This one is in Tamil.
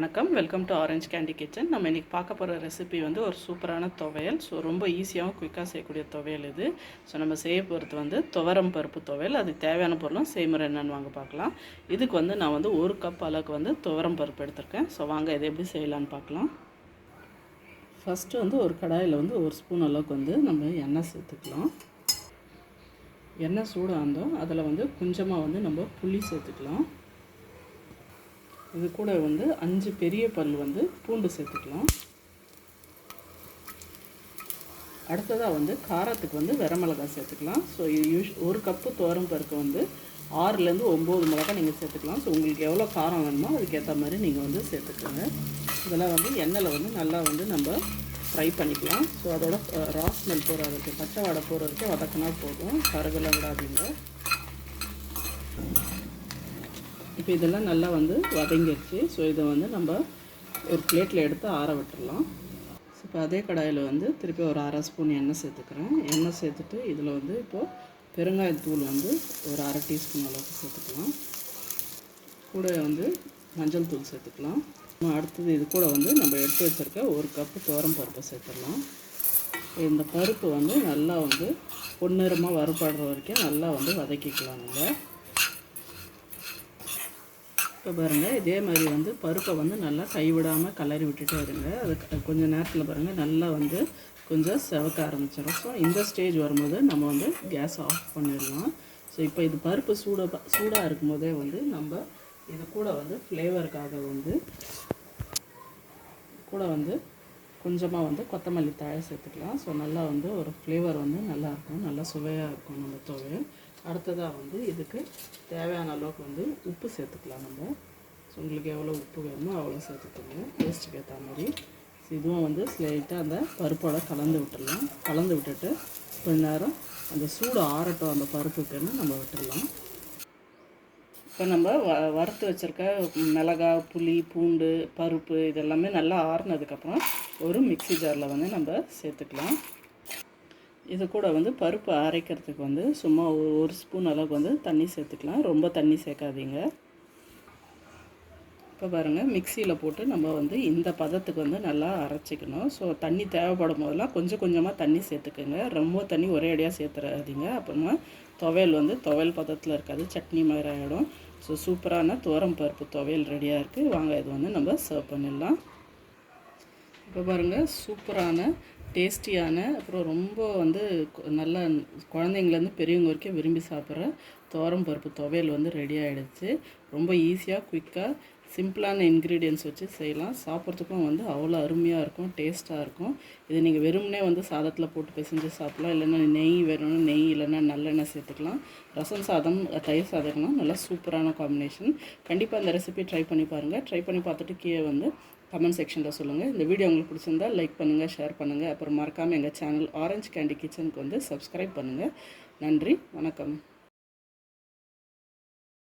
வணக்கம். Welcome to orange candy kitchen நம்ம இன்றைக்கி பார்க்க போகிற ரெசிபி வந்து ஒரு சூப்பரான துவையல். ஸோ ரொம்ப ஈஸியாகவும் குயிக்காக செய்யக்கூடிய துவையல் இது. ஸோ நம்ம செய்ய போகிறது வந்து துவரம் பருப்பு துவையல். அதுக்கு தேவையான பொருளும் செய்முறை என்னென்னு வாங்க பார்க்கலாம். இதுக்கு வந்து நான் வந்து ஒரு கப் அளவுக்கு வந்து துவரம் பருப்பு எடுத்திருக்கேன். ஸோ வாங்க இதை எப்படி செய்யலான்னு பார்க்கலாம். ஃபஸ்ட்டு வந்து ஒரு கடாயில் வந்து ஒரு ஸ்பூன் அளவுக்கு வந்து நம்ம எண்ணெய் சேர்த்துக்கலாம். எண்ணெய் சூடாக இருந்தோம் அதில் வந்து கொஞ்சமாக வந்து நம்ம புளி சேர்த்துக்கலாம். இது கூட வந்து அஞ்சு பெரிய பல் வந்து பூண்டு சேர்த்துக்கலாம். அடுத்ததாக வந்து காரத்துக்கு வந்து வரமிளகாய் சேர்த்துக்கலாம். ஸோ இது யூஸ் ஒரு கப்பு துவரம் பருப்பு வந்து ஆறுலேருந்து ஒம்பது மிளகாய் நீங்கள் சேர்த்துக்கலாம். ஸோ உங்களுக்கு எவ்வளோ காரம் வேணுமோ அதுக்கேற்ற மாதிரி நீங்கள் வந்து சேர்த்துக்கோங்க. இதெல்லாம் வந்து எண்ணெயில் வந்து நல்லா வந்து நம்ம ஃப்ரை பண்ணிக்கலாம். ஸோ அதோட ரா ஸ்மெல் போகிற வரைக்கும் பச்சை வடை போகிற வரைக்கும் வதக்கினா போதும். கருகலை விடாதீங்க. இப்போ இதெல்லாம் நல்லா வந்து வதங்கிடுச்சு ஸோ இதை வந்து நம்ம ஒரு பிளேட்டில் எடுத்து ஆற விட்டுடலாம் ஸோ இப்போ அதே கடாயில் வந்து திருப்பி ஒரு அரை ஸ்பூன் எண்ணெய் சேர்த்துக்கிறேன். எண்ணெய் சேர்த்துட்டு இதில் வந்து இப்போது பெருங்காயத்தூள் வந்து ஒரு அரை டீஸ்பூன் அளவுக்கு சேர்த்துக்கலாம். கூட வந்து மஞ்சள் தூள் சேர்த்துக்கலாம். அடுத்தது இது கூட வந்து நம்ம எடுத்து வச்சுருக்க ஒரு கப்பு தோரம் பருப்பை சேர்த்துடலாம். இந்த பருப்பு வந்து நல்லா வந்து பொன்னிறமாக வறுபடுற வரைக்கும் நல்லா வந்து வதக்கிக்கலாம் நம்ம. இப்போ பாருங்கள் இதே மாதிரி வந்து பருப்பை வந்து நல்லா கைவிடாமல் கலரி விட்டுட்டே இருங்க. அது கொஞ்சம் நேரத்தில் பாருங்கள் நல்லா வந்து கொஞ்சம் செவக்க ஆரம்பிச்சிடும் ஸோ இந்த ஸ்டேஜ் வரும்போது நம்ம வந்து கேஸ் ஆஃப் பண்ணிடலாம். ஸோ இப்போ இது பருப்பு சூடாக சூடாக இருக்கும்போதே வந்து நம்ம இது கூட வந்து ஃப்ளேவருக்காக வந்து கூட வந்து கொஞ்சமாக வந்து கொத்தமல்லி தழை சேர்த்துக்கலாம். ஸோ நல்லா வந்து ஒரு ஃப்ளேவர் வந்து நல்லாயிருக்கும் நல்லா சுவையாக இருக்கும் நம்ம துவையல் அடுத்ததாக வந்து இதுக்கு தேவையான அளவுக்கு வந்து உப்பு சேர்த்துக்கலாம் நம்ம. ஸோ உங்களுக்கு எவ்வளோ உப்பு வேணுமோ அவ்வளோ சேர்த்துக்கோங்க. டேஸ்ட்டுக்கு ஏற்ற மாதிரி. இதுவும் வந்து ஸ்லைட்டாக அந்த பருப்போட கலந்து விட்டுடலாம். கலந்து விட்டுட்டு கொஞ்ச நேரம் அந்த சூடு ஆறட்டும் அந்த பருப்புக்குன்னு நம்ம விட்டுடலாம். இப்போ நம்ம வ வறுத்து வச்சுருக்க மிளகா புளி பூண்டு பருப்பு இதெல்லாமே நல்லா ஆறுனதுக்கப்புறம் ஒரு மிக்சி ஜாரில் வந்து நம்ம சேர்த்துக்கலாம். இது கூட வந்து பருப்பு அரைக்கிறதுக்கு வந்து சும்மா ஒரு ஒரு ஸ்பூன் அளவுக்கு வந்து தண்ணி சேர்த்துக்கலாம். ரொம்ப தண்ணி சேர்க்காதீங்க. இப்போ பாருங்கள் மிக்சியில் போட்டு நம்ம வந்து இந்த பதத்துக்கு வந்து நல்லா அரைச்சிக்கணும். ஸோ தண்ணி தேவைப்படும் போதெல்லாம் கொஞ்சம் கொஞ்சமாக தண்ணி சேர்த்துக்கோங்க. ரொம்ப தண்ணி ஒரே அடியாக சேர்த்துறாதீங்க. அப்புறமா துவையல் வந்து துவையல் பதத்தில் இருக்காது. சட்னி மாதிரி ஆகிடும் ஸோ சூப்பரான துவரம் பருப்பு துவையல் ரெடியாக இருக்குது வாங்க இது வந்து நம்ம சர்வ் பண்ணிடலாம். இப்போ பாருங்கள் சூப்பரான டேஸ்டியான அப்புறம் ரொம்ப வந்து நல்ல குழந்தைங்கலேருந்து பெரியவங்க வரைக்கும் விரும்பி சாப்பிட்ற தோரம் பருப்பு துவையல் வந்து ரெடி ஆகிடுச்சு ரொம்ப ஈஸியாக குயிக்காக சிம்பிளான இன்க்ரீடியன்ஸ் வச்சு செய்யலாம். சாப்பிட்றதுக்கும் வந்து அவ்வளோ அருமையாக இருக்கும் டேஸ்ட்டாக இருக்கும். இது நீங்கள் வெறும்னே வந்து சாதத்தில் போட்டு பிசைஞ்சு சாப்பிட்லாம். இல்லைன்னா நெய் வேணும்னா நெய் இல்லைன்னா நல்லெண்ணெய் சேர்த்துக்கலாம். ரசம் சாதம் தயிர் சாதம்லாம் நல்லா சூப்பரான காம்பினேஷன் கண்டிப்பாக அந்த ரெசிபி ட்ரை பண்ணி பாருங்கள் ட்ரை பண்ணி பார்த்துட்டு கீழே வந்து கமெண்ட் செக்ஷனில் சொல்லுங்கள் இந்த வீடியோ உங்களுக்கு பிடிச்சிருந்தா லைக் பண்ணுங்கள் ஷேர் பண்ணுங்கள் அப்புறம் மறக்காமல் எங்கள் சேனல் ஆரஞ்ச் கேண்டி கிச்சனுக்கு வந்து சப்ஸ்கிரைப் பண்ணுங்கள் நன்றி வணக்கம்.